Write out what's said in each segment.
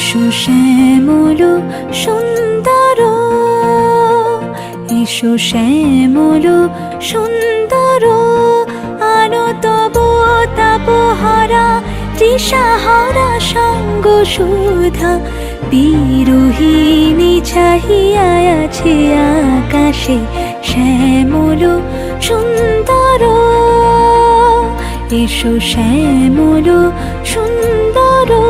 এসো শ্যামল সুন্দর, এসো শ্যামল সুন্দর আনো তব তাপহারা তৃষাহারা সঙ্গ সুধা, বিরোহিণী চাহিয়া আছে আকাশে শ্যামল সুন্দর, এসো শ্যামল সুন্দর।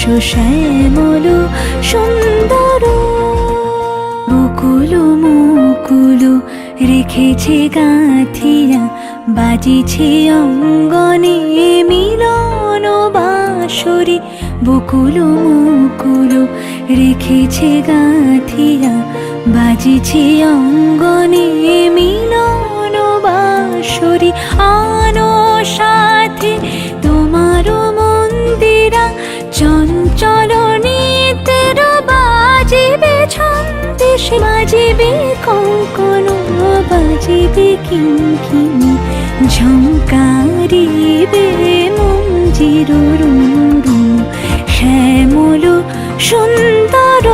শ্যামল সুন্দর মুকুল মুকুল রেখেছে গাঁথিয়া বাজিছে অঙ্গনে মিলন বাঁশরি। বকুল মুকুল রেখেছে গাঁথিয়া বাজিছে অঙ্গনে মিলন বাঁশরি। আনো সাথে ছন্দেশ বাজিবে কঙ্কন বাজিবে কিঙ্কিনি ঝঙ্কারিবে মঞ্জির শ্যামল সুন্দর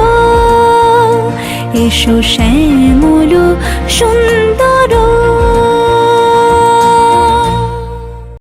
এসো শ্যামল সুন্দর।